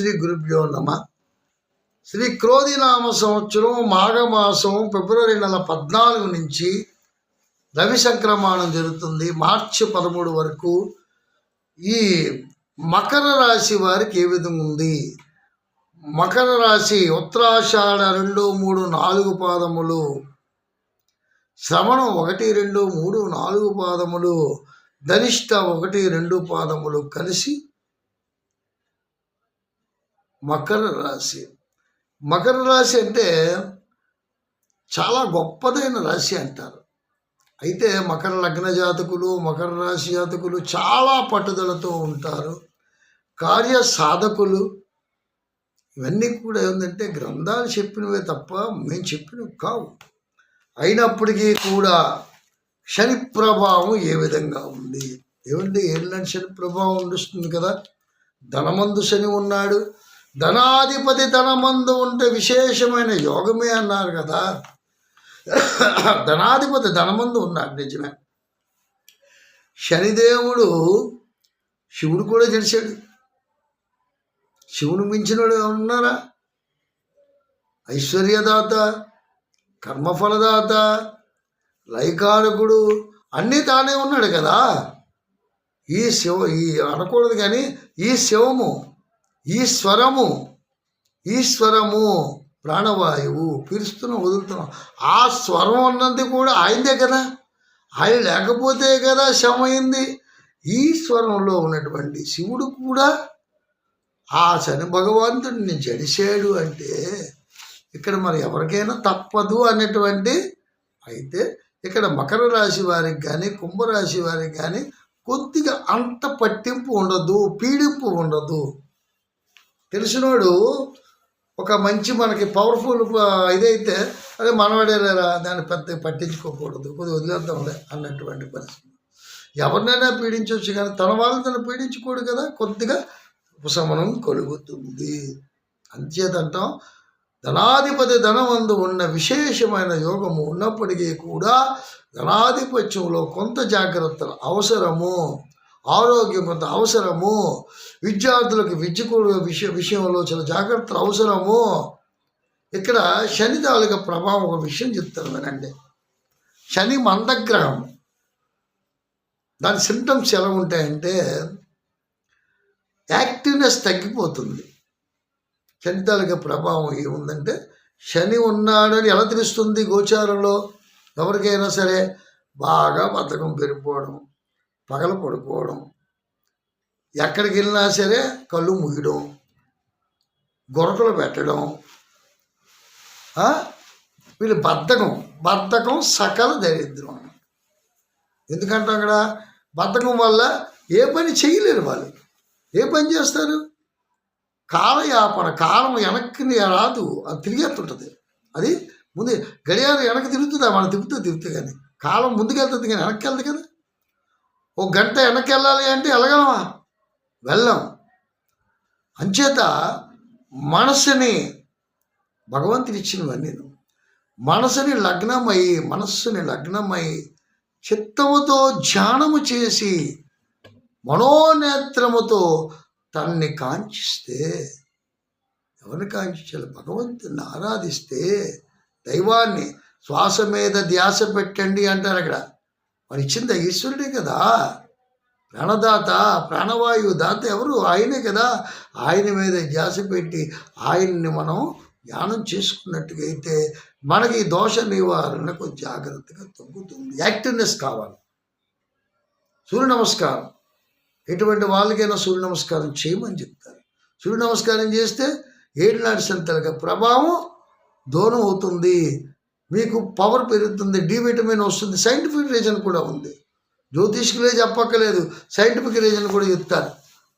శ్రీ గురుభ్యో నమ. శ్రీ క్రోధినామ సంవత్సరం మాఘమాసం ఫిబ్రవరి నెల పద్నాలుగు నుంచి రవి సంక్రమణం జరుగుతుంది. మార్చి పదమూడు వరకు ఈ మకర రాశి వారికి ఏ విధంగా ఉంది? మకర రాశి ఉత్తరాషాఢ రెండు మూడు నాలుగు పాదములు. శ్రవణం ఒకటి రెండు మూడు నాలుగు పాదములు. ధనిష్ట ఒకటి రెండు పాదములు కలిసి మకర రాశి. మకర రాశి అంటే చాలా గొప్పదైన రాశి అంటారు. అయితే మకర లగ్న జాతకులు మకర రాశి జాతకులు చాలా పట్టుదలతో ఉంటారు. కార్య సాధకులు. ఇవన్నీ కూడా ఏంటంటే గ్రంథాలు చెప్పినవే తప్ప మేము చెప్పినవి కావు. అయినప్పటికీ కూడా శని ప్రభావం ఏ విధంగా ఉంది? ఏమంటే ఏళ్ళని శని ప్రభావం ఉండుస్తుంది కదా. ధనమందు శని ఉన్నాడు. ధనాధిపతి ధనమందు ఉంటే విశేషమైన యోగమే అన్నారు కదా. ధనాధిపతి ధనమందు ఉన్నాడు నిజమే. శనిదేవుడు శివుడు కూడా తెలిసాడు. శివుని మించినోడు ఉన్నారా? ఐశ్వర్యదాత కర్మఫలదాత లైకారకుడు అన్నీ తానే ఉన్నాడు కదా. ఈ శివ ఈ అనకూడదు కానీ ఈ శివము ఈశ్వరము ఈశ్వరము ప్రాణవాయువు పీలుస్తున్నాం వదులుతున్నాం. ఆ స్వరం ఉన్నది కూడా ఆయనదే కదా. ఆయన లేకపోతే కదా శమైంది ఈ స్వరంలో ఉన్నటువంటి శివుడు కూడా ఆ శని భగవంతుడిని జడిశాడు అంటే ఇక్కడ మరి ఎవరికైనా తప్పదు అనేటువంటి అయితే ఇక్కడ మకర రాశి వారికి కానీ కుంభరాశి వారికి కానీ కొద్దిగా అంత పట్టింపు ఉండదు పీడింపు ఉండదు. తెలిసినోడు ఒక మంచి మనకి పవర్ఫుల్ ఇదైతే అదే మనవాడేలేరా దాన్ని పెద్ద పట్టించుకోకూడదు కొద్దిగా వదిలేద్దాంలే అన్నటువంటి పరిస్థితి. ఎవరినైనా పీడించవచ్చు కానీ తన వాళ్ళని తను పీడించుకోడు కదా కొద్దిగా ఉపశమనం కలుగుతుంది. అంచేతంటాం ధనాధిపతి ధనమందు ఉన్న విశేషమైన యోగము ఉన్నప్పటికీ కూడా ధనాధిపత్యంలో కొంత జాగ్రత్తలు అవసరము. ఆరోగ్యమంత అవసరము. విద్యార్థులకు విద్య విషయ విషయంలో చాలా జాగ్రత్తలు అవసరము. ఇక్కడ శని తాలూక ప్రభావం ఒక విషయం చెప్తాను వినండి. శని మందగ్రహం. దాని సిమ్టమ్స్ ఎలా ఉంటాయంటే యాక్టివ్నెస్ తగ్గిపోతుంది. శని ప్రభావం ఏముందంటే శని ఉన్నాడని ఎలా తెలుస్తుంది గోచారంలో? ఎవరికైనా సరే బాగా బద్ధకం పెరిగిపోవడం పగల పడుకోవడం. ఎక్కడికి వెళ్ళినా సరే కళ్ళు ముగియడం గొరకలు పెట్టడం. వీళ్ళు బద్ధకం. బద్ధకం సకల దరిద్రం. ఎందుకంటే అక్కడ? బద్ధకం వల్ల ఏ పని చేయలేరు వాళ్ళు. ఏ పని చేస్తారు? కాలయాపన కాలం వెనక్కి రాదు. అది తిరిగేస్తుంటుంది. అది ముందు గడియారం వెనక్కి తిరుగుతుందా. మనం తిరుగుతుంది తిప్పుతుంది కానీ కాలం ముందుకెళ్తుంది కానీ వెనక్కి వెళ్తుంది కదా. ఓ గంట వెనక్కి వెళ్ళాలి అంటే వెళ్ళగలమా? వెళ్ళాం. అంచేత మనసుని భగవంతుడు ఇచ్చినవన్నీ మనసుని లగ్నమై మనస్సుని లగ్నమై చిత్తముతో ధ్యానము చేసి మనోనేత్రముతో తన్ని కాంక్షిస్తే ఎవరిని కాంక్షించాలి? భగవంతుని ఆరాధిస్తే దైవాన్ని శ్వాస మీద ధ్యాస పెట్టండి అంటారు అక్కడ. మరి ఇచ్చింది ఈశ్వరుడే కదా. ప్రాణదాత ప్రాణవాయువు దాత ఎవరు? ఆయనే కదా. ఆయన మీద ధ్యాస పెట్టి ఆయన్ని మనం ధ్యానం చేసుకున్నట్టుగా అయితే మనకి దోష నివారణకు జాగ్రత్తగా తగ్గుతుంది. యాక్టివ్నెస్ కావాలి. సూర్య నమస్కారం. ఎటువంటి వాళ్ళకైనా సూర్య నమస్కారం చేయమని చెప్తారు. సూర్య నమస్కారం చేస్తే ఏడు నాటి సంతలుగా ప్రభావం దూరం అవుతుంది. మీకు పవర్ పెరుగుతుంది డి విటమిన్ వస్తుంది సైంటిఫిక్ రీజన్ కూడా ఉంది. జ్యోతిష్కులే చెప్పక్కలేదు సైంటిఫిక్ రీజన్ కూడా చెప్తారు.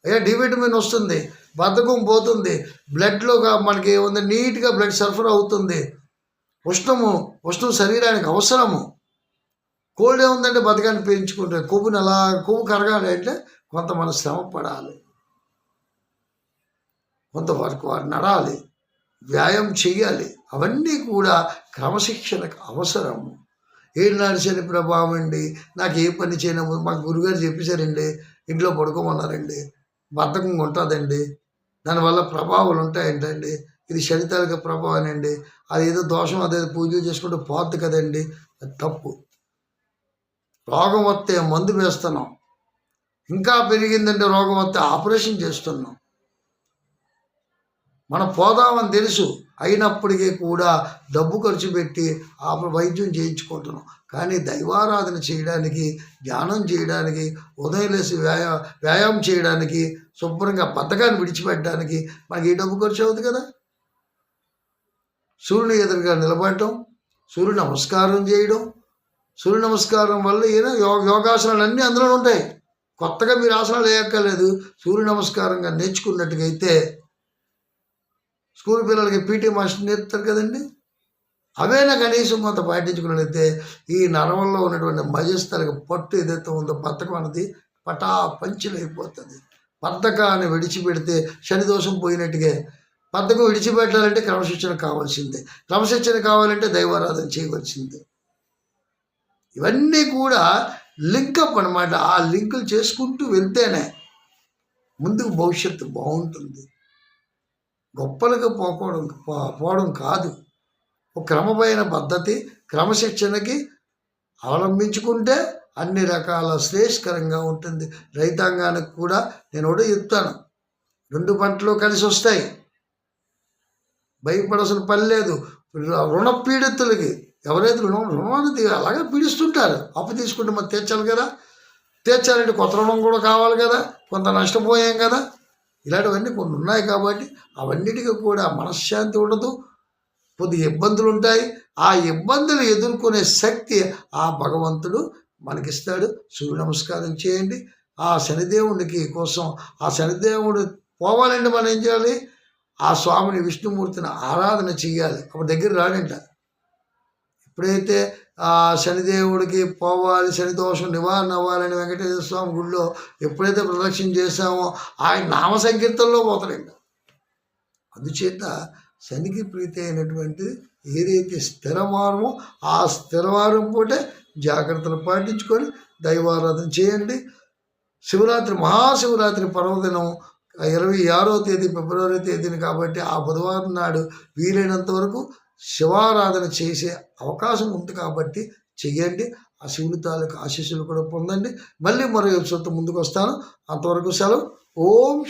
అయ్యా డి విటమిన్ వస్తుంది బద్ధకం పోతుంది బ్లడ్లో మనకి ఏముంది నీట్గా బ్లడ్ సరఫరా అవుతుంది. ఉష్ణము ఉష్ణం శరీరానికి అవసరము. కోల్డ్ ఏముందంటే బతకాన్ని పెంచుకుంటే కొవ్వుని ఎలా కొవ్వు కరగాలి అంటే కొంత మనం శ్రమ పడాలి కొంత వరకు వారు నడాలి. వ్యాయామం చేయాలి అవన్నీ కూడా క్రమశిక్షణకు అవసరము. ఏడునాడు శని ప్రభావం అండి నాకు ఏ పని చేయను? మా గురుగారు చెప్పేశారండి ఇంట్లో పడుకోమన్నారండి బద్ధకంగా ఉంటుందండి. దానివల్ల ప్రభావాలు ఉంటాయంటండి. ఇది శనితాలిక ప్రభావం అండి అది ఏదో దోషం అదే పూజలు చేసుకుంటే పోద్ది కదండి. అది తప్పు. రోగం వస్తే మందు వేస్తున్నాం. ఇంకా పెరిగిందంటే రోగం వస్తే ఆపరేషన్ చేస్తున్నాం. మనం పోదామని తెలుసు. అయినప్పటికీ కూడా డబ్బు ఖర్చు పెట్టి ఆ వైద్యం చేయించుకుంటున్నాం. కానీ దైవారాధన చేయడానికి ధ్యానం చేయడానికి ఉదయం లేసి వ్యాయా వ్యాయామం చేయడానికి శుభ్రంగా బద్ధకాన్ని విడిచిపెట్టడానికి మనకి ఈ డబ్బు ఖర్చు అవుతుంది కదా? సూర్యుని ఎదురుగా నిలబడటం సూర్య నమస్కారం చేయడం. సూర్య నమస్కారం వల్ల ఈయన యోగ యోగాసనాలు అన్నీ అందులో ఉంటాయి. కొత్తగా మీరు ఆసనాలు వేయక్కర్లేదు. సూర్య నమస్కారంగా నేర్చుకున్నట్టుగా అయితే స్కూల్ పిల్లలకి పీటీ మాస్టర్ నేర్పుతారు కదండి? అవేనా కనీసం కొంత పాటించుకున్నట్లయితే ఈ నరమంలో ఉన్నటువంటి మజస్థలకు పట్టు ఏదైతే ఉందో బతకం అన్నది పటా పంచులైపోతుంది బద్ధకాన్ని విడిచిపెడితే శని దోషం పోయినట్టుగా బద్ధకం విడిచిపెట్టాలంటే క్రమశిక్షణ కావాల్సిందే. క్రమశిక్షణ కావాలంటే దైవారాధన చేయవలసిందే. ఇవన్నీ కూడా లింకప్ అనమాట ఆ లింకులు చేసుకుంటూ వెళ్తేనే ముందుకు భవిష్యత్తు బాగుంటుంది. గొప్పలకు పోకోవడం పోవడం కాదు. ఒక క్రమమైన పద్ధతి క్రమశిక్షణకి అవలంబించుకుంటే అన్ని రకాల శ్రేయస్కరంగా ఉంటుంది. రైతాంగానికి కూడా నేను ఒకటి చెప్తాను. రెండు పంటలు కలిసి వస్తాయి. భయపడాల్సిన పని లేదు. రుణ పీడితులకి ఎవరైతే రుణం రుణాన్ని అలాగే పీడిస్తుంటారు. అప్పు తీసుకుంటే మరి తీర్చాలి కదా. తీర్చాలంటే కొత్త రుణం కూడా కావాలి కదా. కొంత నష్టపోయాం కదా. ఇలాంటివన్నీ కొన్ని ఉన్నాయి కాబట్టి అవన్నిటికీ కూడా మనశ్శాంతి ఉండదు కొద్ది ఇబ్బందులు ఉంటాయి. ఆ ఇబ్బందులు ఎదుర్కొనే శక్తి ఆ భగవంతుడు మనకిస్తాడు. సూర్య నమస్కారం చేయండి. ఆ శనిదేవునికి కోసం ఆ శనిదేవుడు పోవాలంటే మనం ఏం చేయాలి? ఆ స్వామిని విష్ణుమూర్తిని ఆరాధన చేయాలి అప్పుడు దగ్గర రాడంట. ఎప్పుడైతే శనిదేవుడికి పోవాలి శని దోషం నివారణ అవ్వాలని వెంకటేశ్వర స్వామి గుడిలో ఎప్పుడైతే ప్రదక్షిణ చేశామో ఆయన నామ సంకీర్తనలో పోతాడంట అందుచేత శనికి ప్రీతి అయినటువంటి ఏదైతే స్థిరవారమో ఆ స్థిరవారం పూటే జాగ్రత్తలు పాటించుకొని దైవారాధన చేయండి. శివరాత్రి మహాశివరాత్రి పర్వదినం ఇరవై ఆరో తేదీ ఫిబ్రవరి తేదీని కాబట్టి ఆ బుధవారం నాడు వీలైనంత వరకు శివారాధన చేసే అవకాశం ఉంది కాబట్టి చెయ్యండి. ఆ శివుని తాలూకు ఆశీస్సులు కూడా పొందండి. మళ్ళీ మరో ఎపిసోడ్తో ముందుకు వస్తాను అంతవరకు సెలవు. ఓం